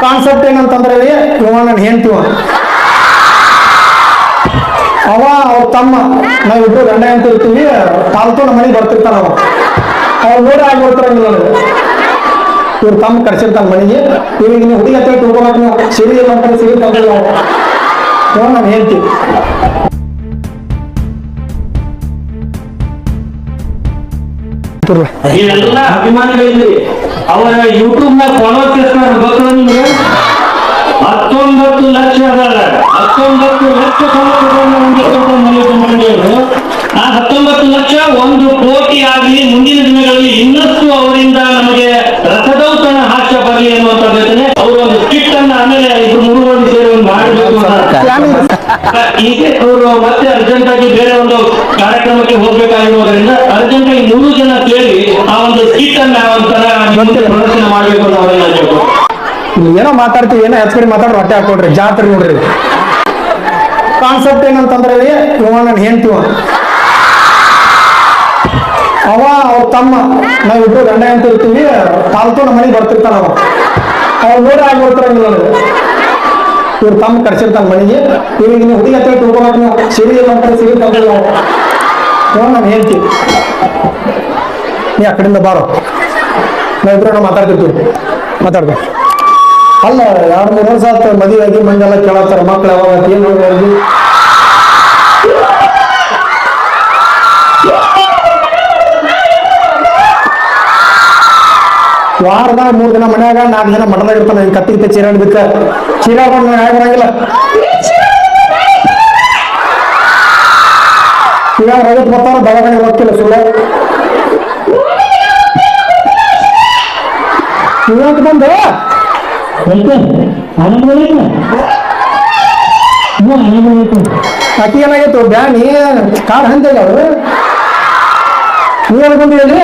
Concept ಏನಂತಂದ್ರೆ ಇವ ನನ್ನ ಹೆಂಡತಿ ಅವ, ಅವ್ರ ತಮ್ಮ, ನಾವಿಬ್ರು ಗಂಡ ಅಂತ ಇರ್ತೀವಿ ತಾಲ್ತು ನಮ್ಮ ಮನೆಗೆ ಬರ್ತಿರ್ತಾನ ಅವ. ಅವ್ರು ನೋಡಿ ಆಗಿ ಬರ್ತಾರಂಗಿಲ್ಲ ನನಗೆ ಇವ್ರ ತಮ್ಮ ಕರ್ಸಿರ್ತಾನ ಮನೆಗೆ. ಇವ್ರಿಗೆ ನೀವು ಹುಡುಗಿ ಹತ್ರ ತಿಳ್ಕೊಬೇಕು ನೀವು ಸಿರಿ ಇಲ್ಲ ಅಂತಾರೆ ಸಿರಿ ತಂದಿಲ್ಲ ನಾನು ನನ್ನ ಇವೆಲ್ಲ ಅಭಿಮಾನಿಗಳಿದ್ರಿ ಅವರ ಯೂಟ್ಯೂಬ್ ನಾಗ ಫಾಲೋವರ್ಸ್ ಎಷ್ಟು ಗೊತ್ತಿಲ್ಲ ನಿಮ್ಗೆ? ಹತ್ತೊಂಬತ್ತು ಲಕ್ಷ ಅದಾರ. ಹತ್ತೊಂಬತ್ತು ಲಕ್ಷ ಹೊಂದಿರ್ತಕ್ಕಂಥ ಆ ಹತ್ತೊಂಬತ್ತು ಲಕ್ಷ ಒಂದು ಕೋಟಿ ಆಗಲಿ ಮುಂದಿನ ದಿನಗಳಲ್ಲಿ ಇನ್ನಷ್ಟು ಅವರಿಂದ ನಮಗೆ ರಸದೌತಣ ಹಾಸ್ಯ ಬರಲಿ ಅನ್ನುವಂತ ಯೋಚನೆ. ಅವರು ಒಂದು ಸ್ಕಿಟ್ ಅನ್ನ ಆಮೇಲೆ ಇದ್ರ ಮೂರು ಮಂದಿ ಸೇರಿ ಒಂದು ಮಾಡಬೇಕು ಈಗ ಅವರು ಮತ್ತೆ ಅರ್ಜೆಂಟ್ ಆಗಿ ಬೇರೆ ಒಂದು ಕಾರ್ಯಕ್ರಮಕ್ಕೆ ಹೋಗ್ಬೇಕಾಗಿರೋದ್ರಿಂದ ಅರ್ಜೆಂಟ್ ಆಗಿ ಮೂರು ಜನ ಕೇಳಿ ಆ ಒಂದು ಸ್ಕಿಟ್ ಅನ್ನ ಒಂಥರ ಪ್ರದರ್ಶನ ಮಾಡಬೇಕು ಅಂತ ಅವರೆಲ್ಲ ಹೇಳ್ಬೇಕು ನೀವು ಏನೋ ಮಾತಾಡ್ತೀವಿ ಏನೋ ಹೆಚ್ಕಡಿ ಮಾತಾಡ್ರಿ ಹೊಟ್ಟೆ ಹಾಕೊಡ್ರಿ ಜಾತ್ರೆ ನೋಡ್ರಿ. ಕಾನ್ಸೆಪ್ಟ್ ಏನಂತಂದ್ರೆ ಇವ ಹೆಂಡ್ತಿವ ಅವ ಅವ್ರ ತಮ್ಮ ನಾವಿಬ್ರು ಗಂಡ ಅಂತ ಇರ್ತೀವಿ ತಾಲ್ತು ನಮ್ಮ ಮನೆಗೆ ಬರ್ತಿರ್ತಾನ ಅವ. ಅವ್ರು ನೋಡಿ ಆಗಿ ಬರ್ತಾರಂಗಿಲ್ಲ ಇವ್ರ ತಮ್ಮ ಕರ್ಸಿರ್ತಾನ ಮನೆಗೆ. ಇವ್ರಿಗೆ ನೀವು ಹುಡುಗಿ ಹತ್ತಿರ ತಿಳ್ಕೊಬೇಕು ನೀವು ಸಿರಿ ಇಲ್ಲ ಅಂತ ಸಿರಿ ತಂದಿಲ್ಲ ಇವ ಹೇಳ್ತೀನಿ ನೀ ಆ ಕಡೆಯಿಂದ ಬಾರೋ. ನಾವಿಬ್ರು ಮಾತಾಡ್ತಿರ್ತೀವಿ ಮಾತಾಡ್ಬೇಕು ಅಲ್ಲ, ಎರಡು ಮೂರು ವರ್ಷ ಆತ ಮದುವೆ ಆಗಿ ಮಂಗೆಲ್ಲ ಕೇಳತ್ತಾರ. ಮಕ್ಳು ಯಾವಾಗ ಏನು ನೋಡ್ರಿ ವಾರದಾಗ ಮೂರು ದಿನ ಮನ್ಯಾಗ, ನಾಲ್ಕು ದಿನ ಮಠದಾಗ ಇರ್ತಾನೆ. ಹಿಂಗ್ ಕತ್ತಿ ಕತ್ತಿ ಚೀರಾಡಿದಕ್ಕ ಚೀರಾಡ್ಕೊಂಡು ನಾನು ಬರಂಗಿಲ್ಲ ರಗತ್ ಬರ್ತಾರ ದವಾಖಾನೆ ಹೋಗ್ತಿಲ್ಲ ಸುಳ್ಳು? ಇವಾಗ ಬಂದು? ಅತಿ ಏನಾಗಿತ್ತು ಬ್ಯಾನಿ ಕಾರ್ ಹಂತಲ್ಲ ಅವರು? ನೀವ್ ಬಂದು ಹೇಳಿ.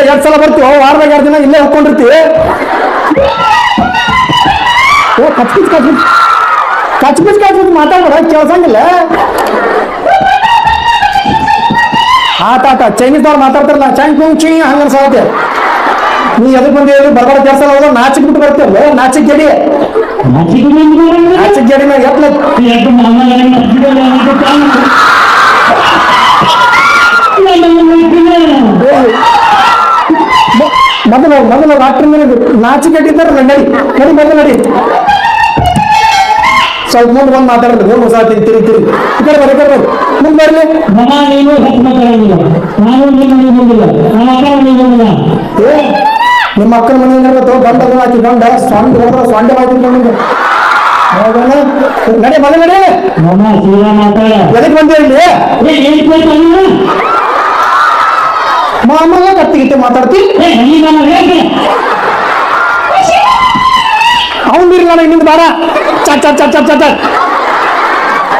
ಎರಡ್ ಸಲ ಬರ್ತೀವಿ ವಾರದಾಗ ಎರಡು ದಿನ ಇಲ್ಲೇ ಹೋಗ್ಕೊಂಡಿರ್ತೀವಿ ಏ ಕಚ್ಪಿಚ್ ಕಚ್ಪಿಚ್ ಕಚ್ಪಿಚ್ ಕಚ್ಪಿಚ್ ಮಾತಾಡ್ಬೇಡ ಕೇಳ್ಸಂಗಿಲ್ಲ. ಆತ ಚೈನೀಸ್ದವ್ರು ಮಾತಾಡ್ತಾರಲ್ಲ ಚಾಂಗ್ ಕುಂಗ್ ಚಿ ಹಂಗ ಅನ್ಸಾವತ್ತೆ ನೀ ಎದಕ್ ಬಂದಿ ಹೇಳಿ ಬರ್ಬಾರ ಕೆಲಸ ಹೋದ್ರೆ ನಾಚಿಕ್ ಬಿಟ್ಟು ಬರ್ತೀವಲ್ಲ ನಾಚಿಕ್ ಗೆಡಿ. ನಾಚಿಕ್ ಗೆಡಿ ಮ್ಯಾಗ ಎತ್ಲ ಮೊದಲು ಮೊದಲು ಡಾಕ್ಟರ್ ನಾಚಿಕ್ ಇಟ್ಟಿದ್ದಾರೆ ನಡಿ ನಡಿ ಮೊದಲು ನಡಿ. ಸ್ವಲ್ಪ ಮುಂದೆ ಬಂದು ಮಾತಾಡೋದು. ಹೋಗಿ ಹೊಸ ತಿಂತೀರಿ ತಿರಿ ಈ ಕಡೆ ಬರ್ರಿ ಈ ಕಡೆ ಮುಂದೆ ಬರ್ಲಿ ಏ ನಿಮ್ಮ ಅಕ್ಕನ ಮನೆ ಇರ್ಬೇಕು ಗಂಡ ಅದನ್ನ ಹಾಕಿ ಗಂಡ ಸ್ವಾಂಡ ಬಂದ್ರೆ ಸ್ವಾಂಡ ಮಾಡ್ತಿಕೊಂಡು ನಡಿ ಮನೆ ನಡಿ. ಎದಕ್ ಬಂದೆ ಇಲ್ಲಿ? ಮಾಮಲ್ಲ ಕತ್ತಿಗಿಟ್ಟು ಮಾತಾಡ್ತಿ? ನನಗೆ ನಿಂದು ಬಾರ ಚಟ್ ಚಟ್ ಚಟ್ ಚಟ್ ಚಟ್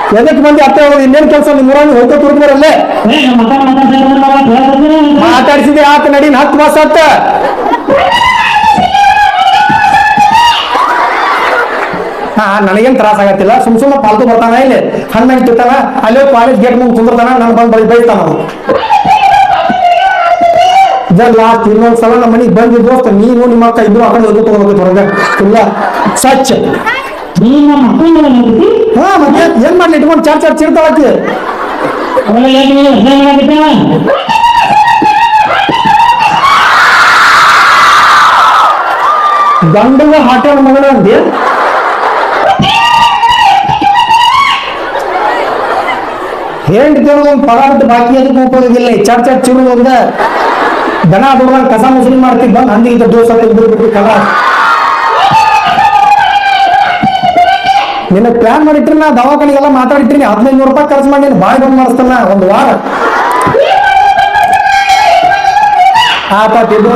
ಎದಕ್ಕೆ ಎದಕ್ ಬಂದಿ ಅತ್ತೆ ಹೋಗೋದು? ಇನ್ನೇನ್ ಕೆಲಸ? ನಿಮ್ಮ ಊರಲ್ಲಿ ಹೋಗ್ತಾ ತುರ್ದ್ಬರಲ್ಲೇ ಮಾತಾಡಿಸಿದೆ ಆತ ನಡಿ ಹತ್ತು ಮಾಸ ಆತ. ಹಾ, ನನಗೇನ್ ತ್ರಾಸ ಆಗತ್ತಿಲ್ಲ. ಸುಮ್ ಸುಮ್ಮನೆ ಪಾಲ್ತು ಬರ್ತಾನ ಇಲ್ಲಿ. ಹಣ್ಣಂಗ್ ತಿಂತಾನ ಅಲ್ಲೇ ಕಾಲೇಜ್ ಗೇಟ್ ಮುಂದೆ ಕುಂದಿರ್ತಾನ. ನನ್ ಬಂದ್ ಬೈತಾನ. ಇದ ಲಾಸ್ಟ್ ಇನ್ನೊಂದ್ ಸಲ ನಮ್ಮ ಮನೆಗೆ ಬಂದಿ ದೋಸ್ತ ನೀನು ನಿಮ್ಮ ಅಕ್ಕ ಇಬ್ರು ಆ ಕಡೆ ಹೋಗಿ ತಗೋಬೇಕು ಹೊರಗೆ. ಇಲ್ಲ ಸ್ವಚ್ಛ. ಹಾ ಮತ್ತೆ ಏನ್ ಮಾಡ್ಲಿ ಇಟ್ಕೊಂಡು ಚಾರ್ ಚಾರ್ ಚಿರ್ತಾಳಕ್ಕೆ ಗಂಡಗ ಹಾಟೆಲ್ ಮಗಳು ಅಂದಿ? ಹೆಂಡತಿ ಒಂದು ಪದಾರ್ಥ ಬಾಕಿ ಅದಕ್ಕೆ ಉಪಯೋಗಿಲ್ಲ ಚರ್ ಚರ್ ಚಿರು ಒಂದ ದನ ದುಡ್ದಂಗ್ ಕಸ ಮುಸುರಿ ಮಾಡ್ತಿದ್ ಹಂದಿ ಹಂದಿಗಿಂತ ದೋಸ ಬಿಟ್ಟು ಕಲ. ನಿನ್ನ ಪ್ಲಾನ್ ಮಾಡಿಟ್ರಿ ನಾ ದವಾಖಾನಿಗೆಲ್ಲ ಮಾತಾಡಿಟ್ರಿ ಹದಿನೈದು ನೂರು ರೂಪಾಯಿ ಖರ್ಚು ಮಾಡಿ ಬಾಯಿ ಬಂದು ಬಂದ್ ಮಾಡಿಸ್ತಾನ ಒಂದು ವಾರ. ಆತಾತ್ ಇದು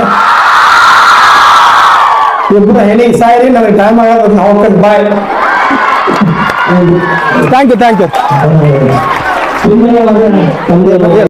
ಇಬ್ಬರು ಹೆಣಿಗೆ ಸಾಯಿರಿ ನನಗೆ ಟೈಮ್ ಆಗೋದು ನಾವು bye. Thank you thank you